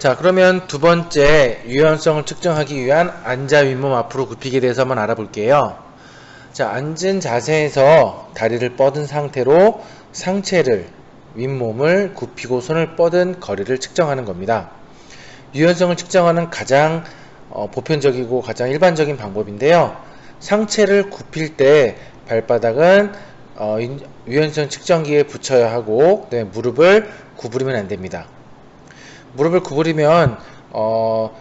자, 그러면 두 번째 유연성을 측정하기 위한 앉아 윗몸 앞으로 굽히기에 대해서 한번 알아볼게요. 자, 앉은 자세에서 다리를 뻗은 상태로 상체를 윗몸을 굽히고 손을 뻗은 거리를 측정하는 겁니다. 유연성을 측정하는 가장 어, 보편적이고 가장 일반적인 방법인데요. 상체를 굽힐 때 발바닥은 어, 인- 유연성 측정기에 붙여야 하고 그다음에 무릎을 구부리면 안 됩니다. 무릎을 구부리면 어,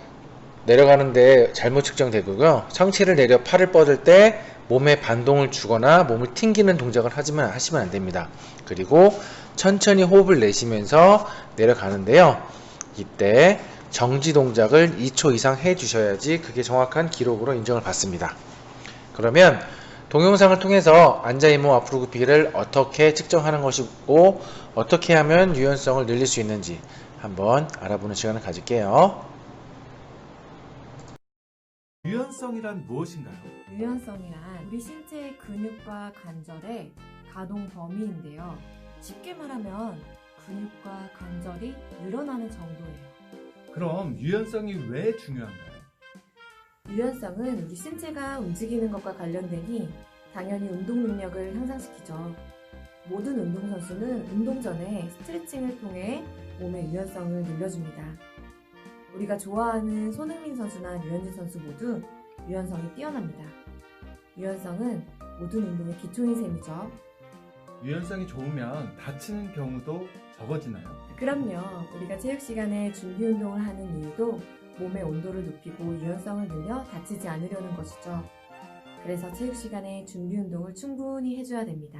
내려가는데 잘못 측정되고요. 상체를 내려 팔을 뻗을 때 몸에 반동을 주거나 몸을 튕기는 동작을 하지만 하시면 안 됩니다. 그리고 천천히 호흡을 내쉬면서 내려가는데요. 이때 정지 동작을 2초 이상 해 주셔야지 그게 정확한 기록으로 인정을 받습니다. 그러면 동영상을 통해서 앉아 잇몸 앞으로 굽히기를 어떻게 측정하는 것이고 어떻게 하면 유연성을 늘릴 수 있는지 한번 알아보는 시간을 가질게요. 유연성이란 무엇인가요? 유연성이란 우리 신체의 근육과 관절의 가동 범위인데요. 쉽게 말하면 근육과 관절이 늘어나는 정도예요. 그럼 유연성이 왜 중요한가요? 유연성은 우리 신체가 움직이는 것과 관련되니 당연히 운동 능력을 향상시키죠. 모든 운동선수는 운동 전에 스트레칭을 통해 몸의 유연성을 늘려줍니다. 우리가 좋아하는 손흥민 선수나 류현진 선수 모두 유연성이 뛰어납니다. 유연성은 모든 운동의 기초인 셈이죠. 유연성이 좋으면 다치는 경우도 적어지나요? 그럼요. 우리가 체육 시간에 준비 운동을 하는 이유도 몸의 온도를 높이고 유연성을 늘려 다치지 않으려는 것이죠. 그래서 체육 시간에 준비 운동을 충분히 해줘야 됩니다.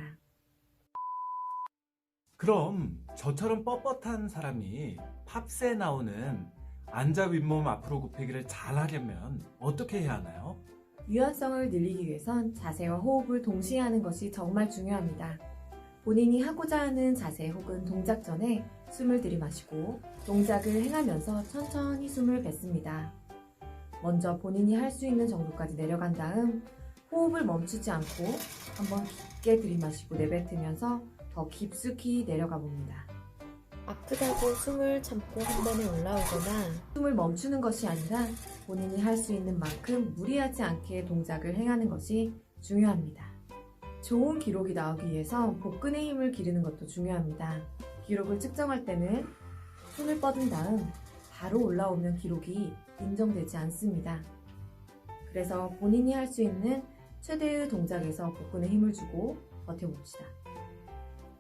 그럼 저처럼 뻣뻣한 사람이 팝스에 나오는 앉아 윗몸 앞으로 굽히기를 잘 하려면 어떻게 해야 하나요? 유연성을 늘리기 위해선 자세와 호흡을 동시에 하는 것이 정말 중요합니다. 본인이 하고자 하는 자세 혹은 동작 전에 숨을 들이마시고 동작을 행하면서 천천히 숨을 뱉습니다. 먼저 본인이 할 수 있는 정도까지 내려간 다음 호흡을 멈추지 않고 한번 깊게 들이마시고 내뱉으면서 더 깊숙이 내려가 봅니다. 아프다고 숨을 참고 한 번에 올라오거나 숨을 멈추는 것이 아니라 본인이 할 수 있는 만큼 무리하지 않게 동작을 행하는 것이 중요합니다. 좋은 기록이 나오기 위해서 복근의 힘을 기르는 것도 중요합니다. 기록을 측정할 때는 손을 뻗은 다음 바로 올라오면 기록이 인정되지 않습니다. 그래서 본인이 할 수 있는 최대의 동작에서 복근에 힘을 주고 버텨봅시다.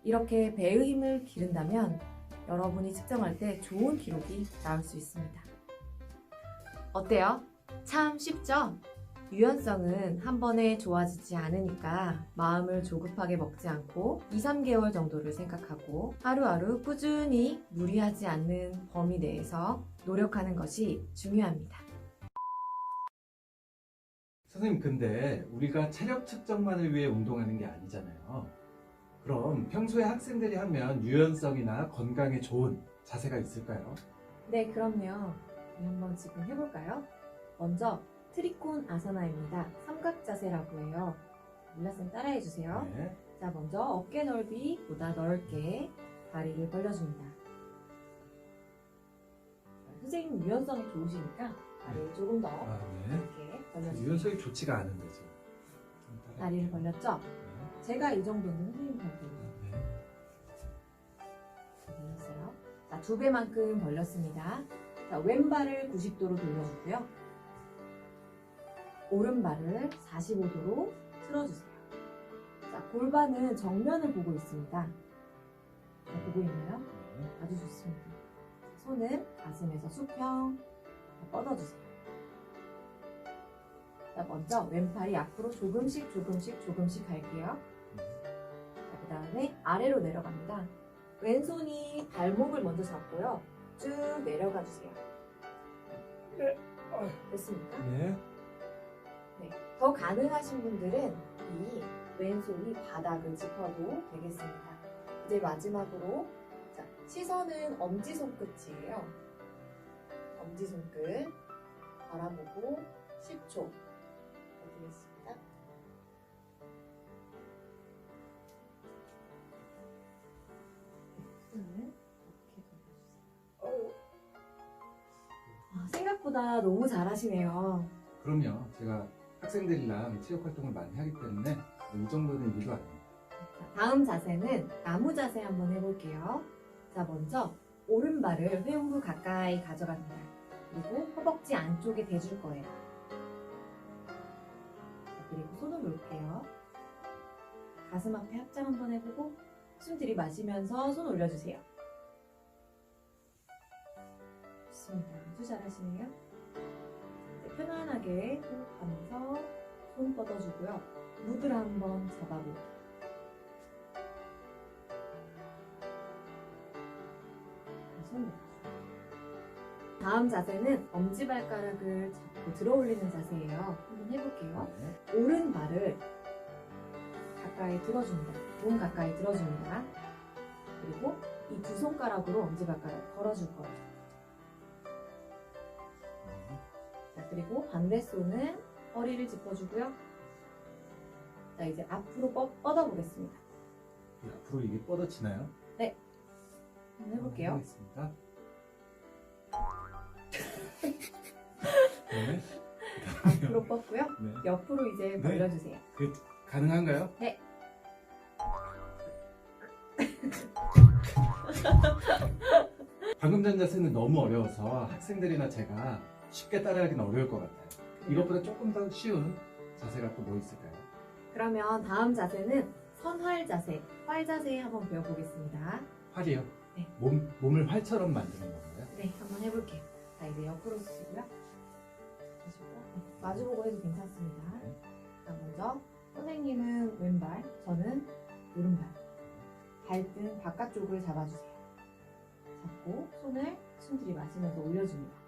이렇게 배의 힘을 기른다면 여러분이 측정할 때 좋은 기록이 나올 수 있습니다. 어때요? 참 쉽죠? 유연성은 한 번에 좋아지지 않으니까 마음을 조급하게 먹지 않고 2, 3개월 정도를 생각하고 하루하루 꾸준히 무리하지 않는 범위 내에서 노력하는 것이 중요합니다. 선생님 근데 우리가 체력 측정만을 위해 운동하는 게 아니잖아요. 그럼 평소에 학생들이 하면 유연성이나 건강에 좋은 자세가 있을까요? 네, 그럼요. 우리 한번 지금 해볼까요? 먼저 트리콘 아사나입니다. 삼각 자세라고 해요. 밀라쌤 따라해주세요. 네. 자, 먼저 어깨 넓이보다 넓게 다리를 벌려줍니다. 자, 선생님 유연성이 좋으시니까 다리를 조금 더 아, 네. 이렇게 벌려주세요. 유연성이 좋지가 않은데 지금. 다리를 벌렸죠? 네. 제가 이 정도는 선생님. 네. 벌렸어요. 자, 두 배만큼 벌렸습니다. 자, 왼발을 90도로 돌려놓고요. 오른발을 45도로 틀어주세요. 자, 골반은 정면을 보고 있습니다. 잘 보고 있나요? 네. 아주 좋습니다. 손은 가슴에서 수평 뻗어주세요. 자, 먼저 왼팔이 앞으로 조금씩 조금씩 조금씩 갈게요. 다음에 아래로 내려갑니다. 왼손이 발목을 먼저 잡고요. 쭉 내려가 주세요. 됐습니까? 네. 더 가능하신 분들은 이 왼손이 바닥을 짚어도 되겠습니다. 이제 마지막으로 자, 시선은 엄지손끝이에요. 엄지손끝 바라보고 10초 버티겠습니다. 생각보다 너무 잘하시네요. 그럼요. 제가 학생들이랑 체육 활동을 많이 하기 때문에 이 정도는 일도 아닙니다. 자, 다음 자세는 나무 자세 한번 해볼게요. 자, 먼저 오른발을 회음부 가까이 가져갑니다. 그리고 허벅지 안쪽에 대줄 거예요. 자, 그리고 손을 놓을게요. 가슴 앞에 합장 한번 해보고 숨 들이마시면서 손 올려주세요. 좋습니다. 아주 잘하시네요. 이제 편안하게 호흡하면서 손 뻗어주고요. 무드를 한번 잡아볼게요. 손 놓아주고. 다음 자세는 엄지발가락을 잡고 들어 올리는 자세예요. 한번 해볼게요. 네. 오른발을 가까이 들어줍니다. 몸 가까이 들어줍니다. 그리고 이 두 손가락으로 엄지발가락 걸어줄 거예요. 자, 그리고 반대 손은 허리를 짚어주고요. 자, 이제 앞으로 뻗, 뻗어보겠습니다. 이 앞으로 이게 뻗어지나요? 한번 해볼게요. 하겠습니다. 네. 앞으로 뻗고요. 네. 옆으로 이제 네. 벌려주세요. 그 가능한가요? 네. 방금 전 자세는 너무 어려워서 학생들이나 제가 쉽게 따라하기는 어려울 것 같아요. 이것보다 조금 더 쉬운 자세가 또 뭐 있을까요? 그러면 다음 자세는 선활 자세, 활 자세 한번 배워보겠습니다. 활이요? 네. 몸, 몸을 활처럼 만드는 건가요? 네, 한번 해볼게요. 자, 이제 옆으로 쓰시고요. 네, 마주보고 해도 괜찮습니다. 네. 자, 먼저 선생님은 왼발, 저는 오른발. 발등 바깥쪽을 잡아주세요. 잡고 손을 숨 들이마시면서 올려줍니다.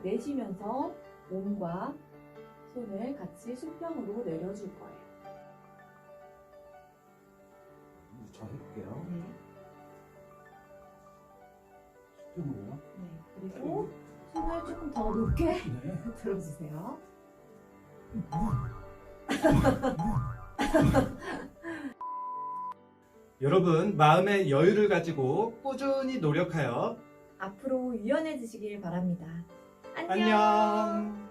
자, 내쉬면서 몸과 손을 같이 수평으로 내려줄 거예요. 저 해볼게요. 네, 수평으로요? 네. 그리고 손을 조금 더 높게 네. 들어주세요. 여러분 마음의 여유를 가지고 꾸준히 노력하여 앞으로 유연해지시길 바랍니다. 안녕. 안녕.